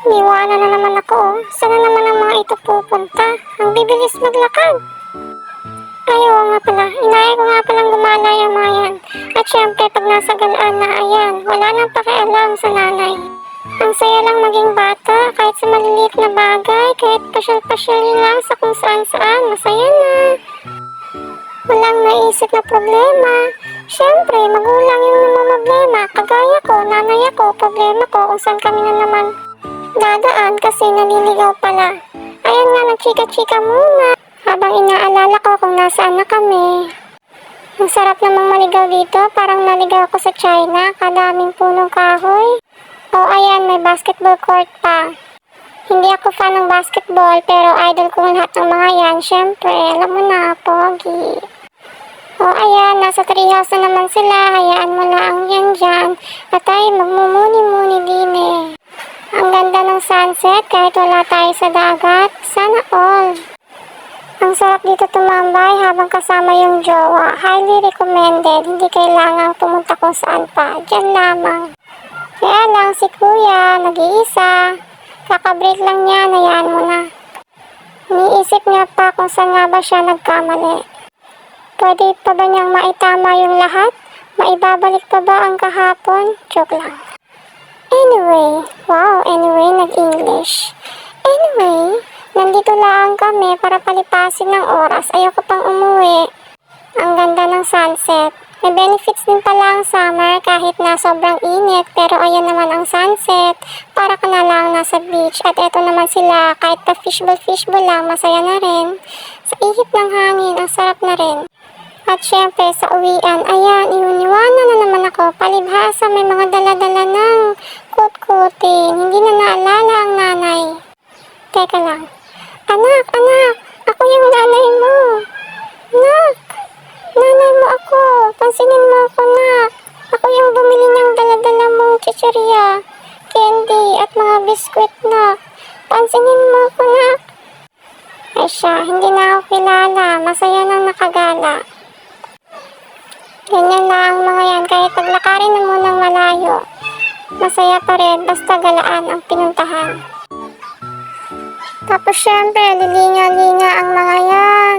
Niwala na naman ako. oh. Saan na naman ang mga ito pupunta? Ang bibilis maglakad. Ay, oo nga pala. Inaya ko nga palang gumala yung mga yan. At syempre, pag nasa galaan na, ayan, wala nang pakialam sa nanay. Ang saya lang maging bata, kahit sa maliliit na bagay, kahit pasyal-pasyal lang sa kung saan-saan, masaya na. Walang naisip na problema. Syempre, magulang yung namamblema. Kagaya ko, nanay ako, problema ko kung saan kami na naman kasi naliligaw pala. Ayan nga, nagchika-chika muna. Habang inaalala ko kung nasaan na kami. Ang sarap namang maligaw dito, parang naligaw ako sa China, kadaming punong kahoy. O ayan, may basketball court pa. Hindi ako fan ng basketball, pero idol ko lahat ng mga yan. Syempre, alam mo na, pogi. O ayan, nasa treehouse na naman sila. Hayaan mo na ang yan dyan. At ay magmumuni-muni din eh. Ang ganda ng sunset kahit wala tayo sa dagat. Sana all. Ang sarap dito tumambay habang kasama yung jowa. Highly recommended. Hindi kailangang pumunta kung saan pa. Diyan lamang. Kaya lang si kuya, nag-iisa. Kakabreak lang niya, nayaan mo na. Iniisip niya pa kung saan nga ba siya nagkamali. Pwede pa ba niyang maitama yung lahat? Maibabalik pa ba ang kahapon? Joke lang. Anyway, wow, anyway, nag-English. Anyway, nandito lang kami para palipasin ng oras. Ayoko pang umuwi. Ang ganda ng sunset. May benefits din pala ang summer kahit na sobrang init pero ayan naman ang sunset. Para ka na lang nasa beach at eto naman sila kahit pa fishbowl fishbowl lang masaya na rin. Sa ihip ng hangin ang sarap na rin. At syempre sa uwian, ayan, iuniwanan na naman ako. Palibhasa may mga daladala ng kut-kutin. Hindi na naalala ang nanay. Teka lang. Anak, anak, ako yung nanay mo. Nak, nanay mo ako. Pansinin mo ako, nak. Ako yung bumili ng daladala mong chicheria, candy, at mga biskwit, nak. Pansinin mo ako, nak. Ay siya, hindi na ako kilala. Masaya nang nakagala. Ganyan lang ang mga yan. Kahit paglakarin na munang malayo. Masaya pa rin basta galaan ang pinuntahan. Tapos syempre, lilinga-linga ang mga yan.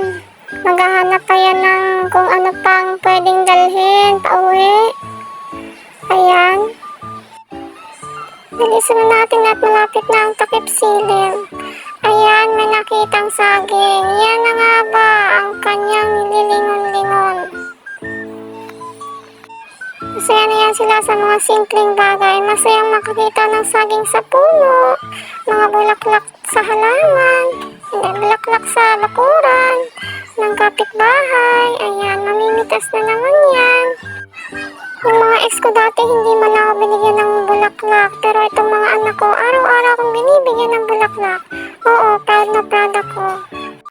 Maghahanap kaya ng kung ano pang pwedeng dalhin pauwi. Ayan. Bilisan na natin at malapit na ang takip silim. Ayan, may nakitang saging. Masaya sila sa mga simpleng bagay. Masayang makakita ng saging sa puno, mga bulaklak sa halaman, bulaklak sa bakuran, ng kapitbahay. Ayan, mamimitas na naman